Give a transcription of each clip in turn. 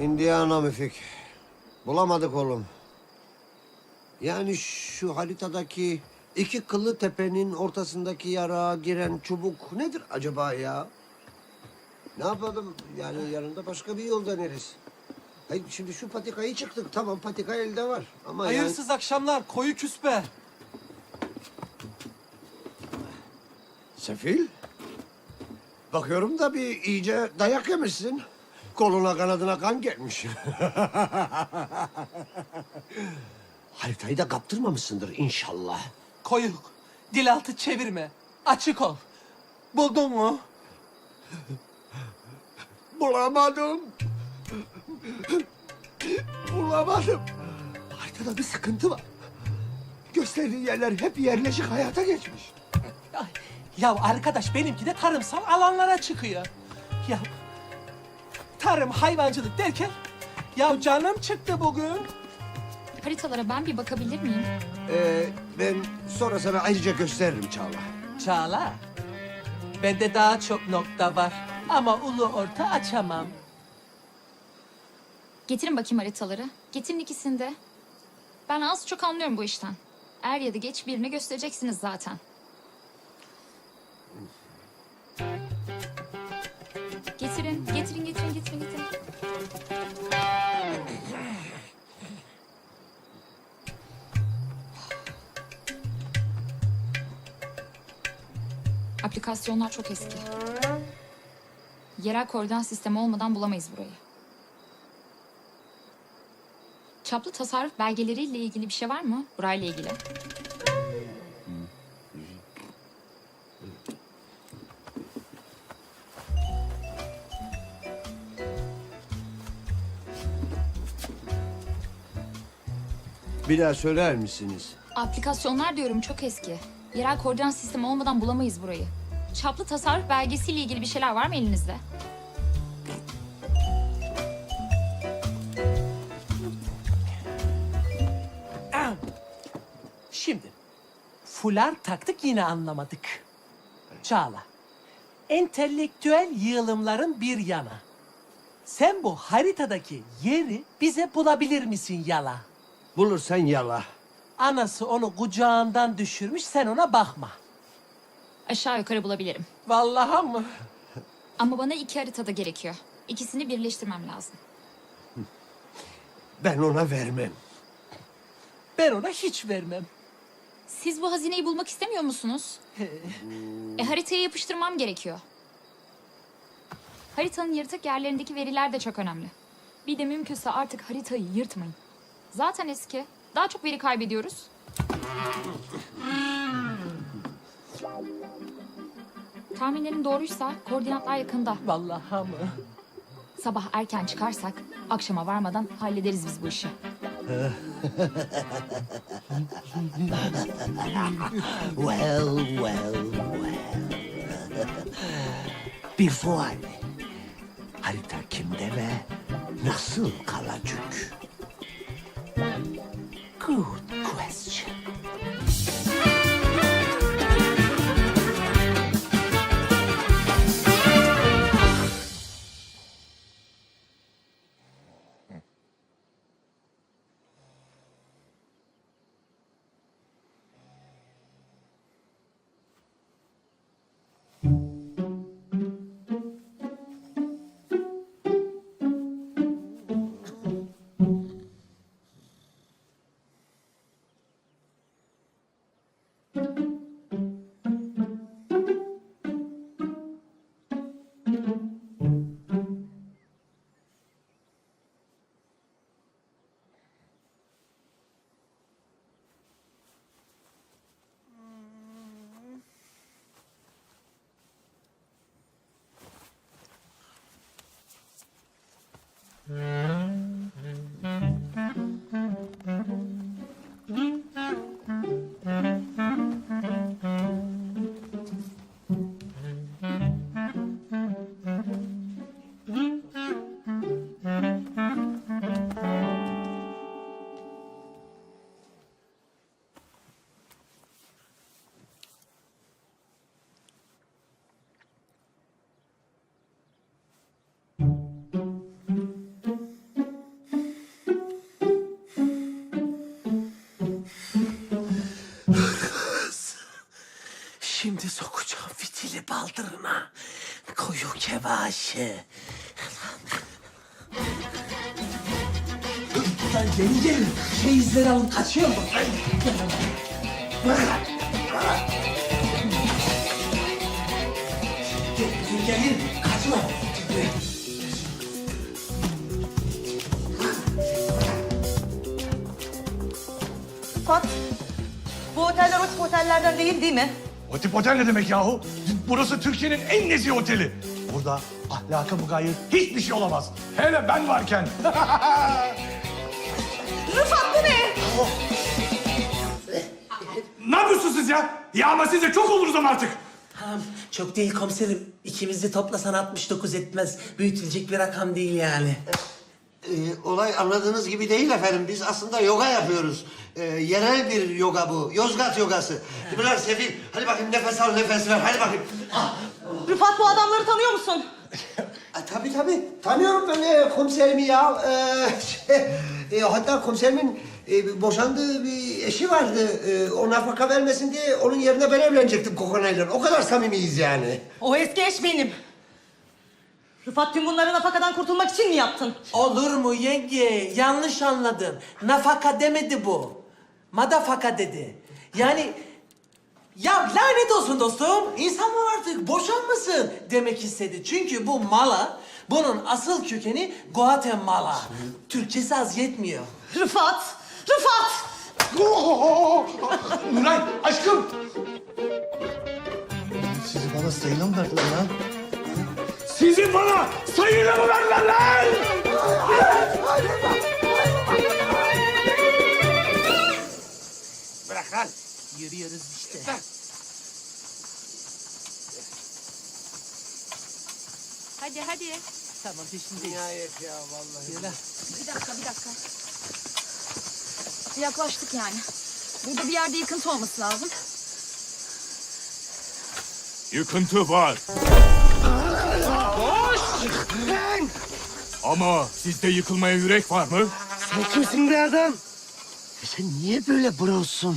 Indiana Müfik. Bulamadık oğlum. Yani şu haritadaki iki kıllı tepenin ortasındaki yara giren çubuk nedir acaba ya? Ne yapalım? Yani yanında başka bir yol deneriz. Hayır, şimdi şu patikayı çıktık. Tamam patika elde var. Ama yani... Hayırsız akşamlar, koyu küspe. Sefil. Bakıyorum da bir iyice dayak yemişsin. Koluna kanadına kan gelmiş. Haritayı da kaptırmamışsındır inşallah. Koyuk, dil altı çevirme, açık ol. Buldun mu? Bulamadım. Bulamadım. Haritada bir sıkıntı var. Gösterdiği yerler hep yerleşik hayata geçmiş. Ya arkadaş benimki de tarımsal alanlara çıkıyor. Ya tarım, hayvancılık derken ya canım çıktı bugün. Haritalara ben bir bakabilir miyim? Ee, ben sonra sana ayrıca gösteririm Çağla. Çağla, bende daha çok nokta var ama ulu orta açamam. Getirin bakayım haritaları. Getirin ikisini de. Ben az çok anlıyorum bu işten. Er ya da geç birini göstereceksiniz zaten. Aplikasyonlar çok eski. Yerel koordinat sistemi olmadan bulamayız burayı. Çaplı tasarruf belgeleriyle ilgili bir şey var mı? Burayla ilgili. Bir daha söyler misiniz? Aplikasyonlar diyorum çok eski. Yerel koordinat sistemi olmadan bulamayız burayı. Çaplı tasarruf belgesiyle ilgili bir şeyler var mı elinizde? Şimdi fular taktık yine anlamadık. Çağla, entelektüel yığılımların bir yana. Sen bu haritadaki yeri bize bulabilir misin yala? Bulursan yala. Anası onu kucağından düşürmüş sen ona bakma. Aşağı yukarı bulabilirim. Vallahi mı? Ama bana iki haritada gerekiyor. İkisini birleştirmem lazım. Ben ona vermem. Ben ona hiç vermem. Siz bu hazineyi bulmak istemiyor musunuz? e haritaya yapıştırmam gerekiyor. Haritanın yırtık yerlerindeki veriler de çok önemli. Bir de mümkünse artık haritayı yırtmayın. Zaten eski. Daha çok veri kaybediyoruz. Tahminlerim doğruysa koordinatlar yakında. Vallahi mı? Sabah erken çıkarsak akşama varmadan hallederiz biz bu işi. Well, well, well. Bir sual. Harita kimde ve nasıl kalacak? Good Şimdi sokacağım fitili baldırına. Koyu kebaşı. Lan gelin gelin. Şey izleri alın kaçıyor mu? Gelin gelin. Kaçma. Fat, bu oteller tip otellerden değil değil mi? O tip otel ne demek yahu? Burası Türkiye'nin en nezih oteli. Burada ahlaka mugayir hiçbir şey olamaz. Hele ben varken. Rıfat bu ne? ne yapıyorsunuz siz ya? Ya ama siz de çok oluruz ama artık. Tamam, çok değil komiserim. İkimizi toplasan 69 etmez. Büyütülecek bir rakam değil yani. Ee, olay anladığınız gibi değil efendim. Biz aslında yoga yapıyoruz. Ee, yerel bir yoga bu. Yozgat yogası. Biraz Sefil. Hadi bakayım nefes al nefes ver. Hadi bakayım. Ah. Rıfat bu adamları tanıyor musun? E, tabii tabii. Tanıyorum ben e, komiserimi ya. Ee, şey, e, hatta komiserimin e, boşandığı bir eşi vardı. E, o nafaka vermesin diye onun yerine ben evlenecektim Kokonay'la. O kadar samimiyiz yani. O eski eş benim. Rıfat tüm bunları nafakadan kurtulmak için mi yaptın? Olur mu yenge? Yanlış anladın. Nafaka demedi bu. Madafaka dedi. Yani ya lanet olsun dostum. İnsan mı artık boşanmasın demek istedi. Çünkü bu mala bunun asıl kökeni Guatemala. Türkçesi az yetmiyor. Rıfat! Rıfat! Nuray aşkım. Sizi bana sayılı mı verdiler lan? Sizi bana sayıyla mı verdiler lan? Bırak lan. Yürüyoruz işte. Hadi hadi. Tamam peşindeyiz. Nihayet ya vallahi. Yürü. Bir dakika bir dakika. Yaklaştık yani. Burada bir yerde yıkıntı olması lazım. Yıkıntı var. Ama sizde yıkılmaya yürek var mı? Sen kimsin be adam? E sen niye böyle brozsun?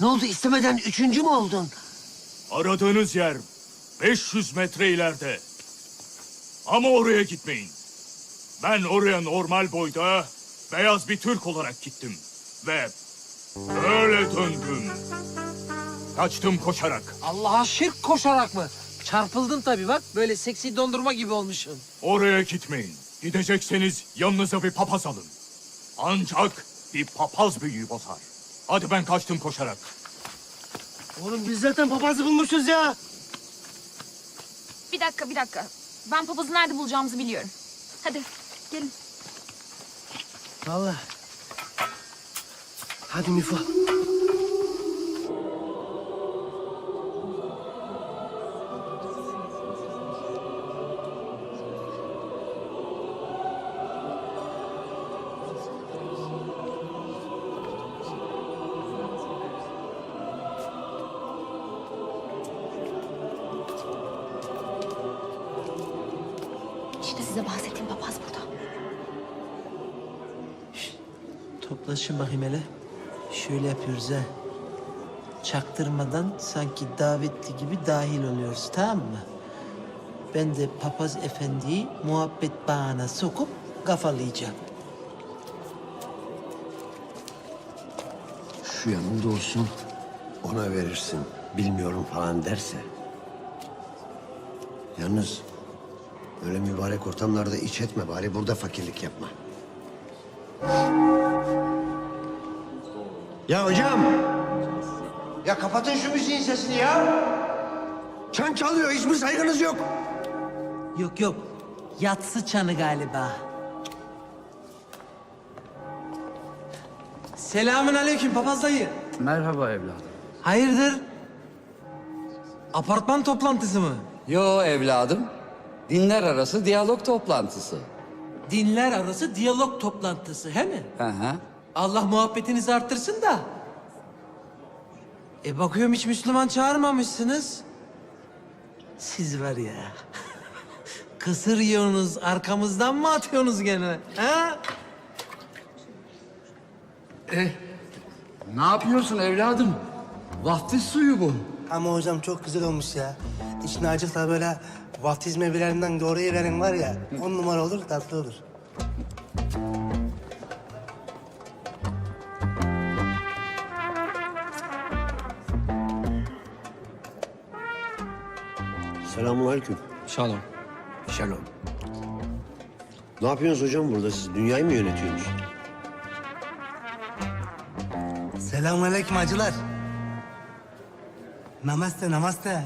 Ne oldu istemeden üçüncü mü oldun? Aradığınız yer 500 metre ileride. Ama oraya gitmeyin. Ben oraya normal boyda beyaz bir Türk olarak gittim. Ve böyle döndüm. Kaçtım koşarak. Allah'a şirk koşarak mı? Çarpıldın tabii bak. Böyle seksi dondurma gibi olmuşsun. Oraya gitmeyin. Gidecekseniz yanınıza bir papaz alın. Ancak bir papaz büyüyü bozar. Hadi ben kaçtım koşarak. Oğlum biz zaten papazı bulmuşuz ya. Bir dakika bir dakika. Ben papazı nerede bulacağımızı biliyorum. Hadi gelin. Vallahi. Hadi Mifo. İşte size bahsettiğim papaz burada. Toplaşın bakayım hele. Şöyle yapıyoruz ha. Çaktırmadan sanki davetli gibi dahil oluyoruz tamam mı? Ben de papaz efendiyi muhabbet bağına sokup kafalayacağım. Şu yanında olsun. Ona verirsin. Bilmiyorum falan derse. Yalnız öyle mübarek ortamlarda iç etme bari burada fakirlik yapma. Ya hocam. Ya kapatın şu müziğin sesini ya. Çan çalıyor hiçbir saygınız yok. Yok yok. Yatsı çanı galiba. Selamün aleyküm papaz dayı. Merhaba evladım. Hayırdır? Apartman toplantısı mı? Yo evladım. Dinler arası diyalog toplantısı. Dinler arası diyalog toplantısı he mi? Hı hı. Allah muhabbetinizi arttırsın da. E bakıyorum hiç Müslüman çağırmamışsınız. Siz var ya. Kısır yiyorsunuz, arkamızdan mı atıyorsunuz gene? Ha? Ne yapıyorsun evladım? Vaftiz suyu bu. Ama hocam çok güzel olmuş ya. İçine acık da böyle vaftiz meyvelerinden doğruyu veren var ya. On numara olur, tatlı olur. Selamünaleyküm. Şalom. Şalom. Ne yapıyorsunuz hocam burada siz? Dünyayı mı yönetiyorsunuz? Selamünaleyküm hacılar. Namaste, namaste.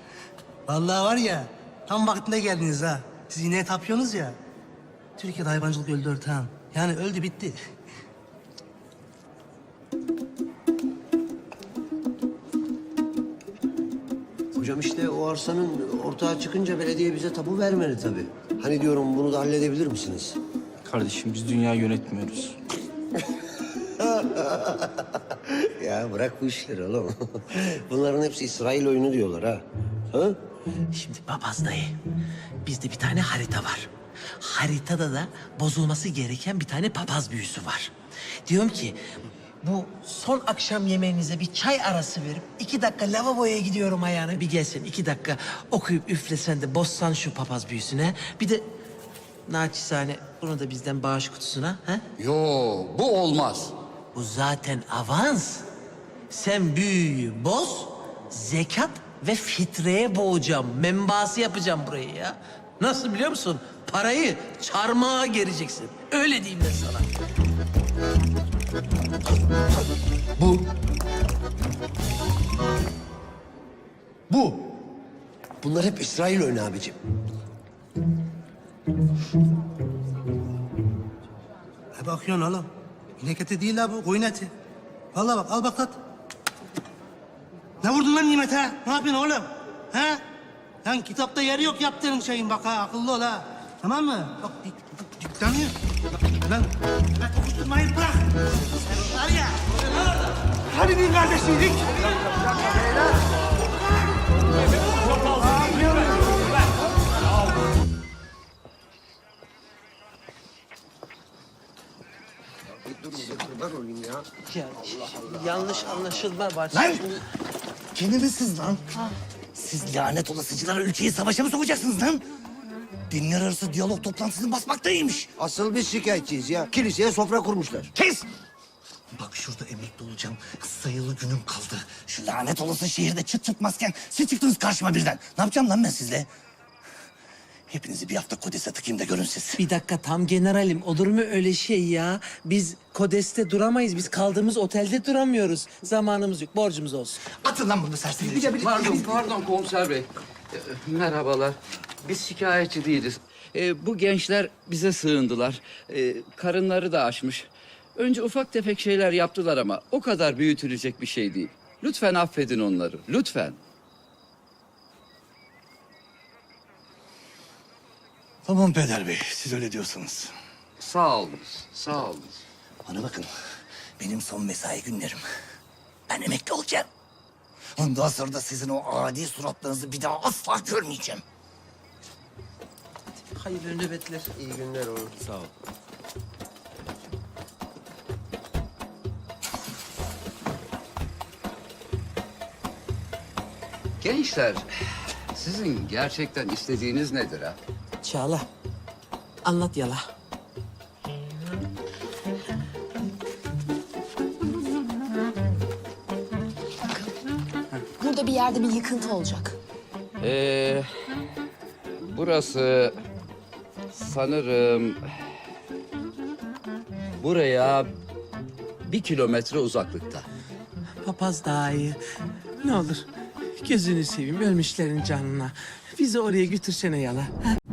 Vallahi var ya, tam vaktinde geldiniz ha. Siz yine tapıyorsunuz ya. Türkiye'de hayvancılık öldü ortağım. Yani öldü bitti. Hocam işte o arsanın ortaya çıkınca belediye bize tapu vermedi tabii. Hani diyorum bunu da halledebilir misiniz? Kardeşim biz dünya yönetmiyoruz. Ya bırak bu işleri oğlum. Bunların hepsi İsrail oyunu diyorlar ha. Ha? Şimdi papaz dayı, bizde bir tane harita var. Haritada da bozulması gereken bir tane papaz büyüsü var. Diyorum ki bu son akşam yemeğinize bir çay arası verip iki dakika lavaboya gidiyorum ayağına. Bir gelsen iki dakika okuyup üflesen de bozsan şu papaz büyüsüne. Bir de naçizane bunu da bizden bağış kutusuna. Ha? Yo bu olmaz. Bu zaten avans. Sen büyüyü boz, zekat ve fitreye boğacağım. Membası yapacağım burayı ya. Nasıl biliyor musun? Parayı çarmıha gereceksin. Öyle diyeyim ben sana. Bu. Bu. Bunlar hep İsrail oyunu abicim. E bakıyorsun oğlum. İnek eti değil ha bu, koyun eti. Vallahi bak, al bak tat. Ne vurdun lan nimete? Ne yapıyorsun oğlum? Ha? Lan kitapta yeri yok yaptığın şeyin bak ha, akıllı ol ha. Tamam mı? Bak dik, dik. Bak, Lan, lan tokuşturmayı bırak. Sen var ya. Hadi bir kardeşlik. Dur olayım ya. Ya, yanlış anlaşılma var. Lan! Kimsiniz lan? Siz lanet olasıcılar ülkeyi savaşa mı sokacaksınız lan? Dinler arası diyalog toplantısını basmak da iyiymiş. Asıl biz şikayetçiyiz ya. Kiliseye sofra kurmuşlar. Kes! Bak şurada emekli olacağım. Sayılı günüm kaldı. Şu lanet olası şehirde çıt çıkmazken siz çıktınız karşıma birden. Ne yapacağım lan ben sizle? Hepinizi bir hafta kodese tıkayım da görün siz. Bir dakika tam generalim olur mu öyle şey ya? Biz Kodes'te duramayız. Biz kaldığımız otelde duramıyoruz. Zamanımız yok. Borcumuz olsun. Atın lan bunu serserileri. Pardon, pardon komiser bey. Ee, Merhabalar. Biz şikayetçi değiliz. Ee, bu gençler bize sığındılar. Ee, karınları da aşmış. Önce ufak tefek şeyler yaptılar ama o kadar büyütülecek bir şey değil. Lütfen affedin onları. Lütfen. Tamam Peder Bey, siz öyle diyorsanız. Sağ olunuz. Sağ olunuz. Bana bakın, benim son mesai günlerim. Ben emekli olacağım. Ondan sonra da sizin o adi suratlarınızı bir daha asla görmeyeceğim. Hayırlı nöbetler. İyi günler oğlum. Sağ ol. Gençler, sizin gerçekten istediğiniz nedir ha? Çağla. Anlat yala. Burada bir yerde bir yıkıntı olacak. Ee, burası sanırım buraya bir kilometre uzaklıkta. Papaz daha iyi. Ne olur gözünü seveyim ölmüşlerin canına. Bizi oraya götürsene yala. ha?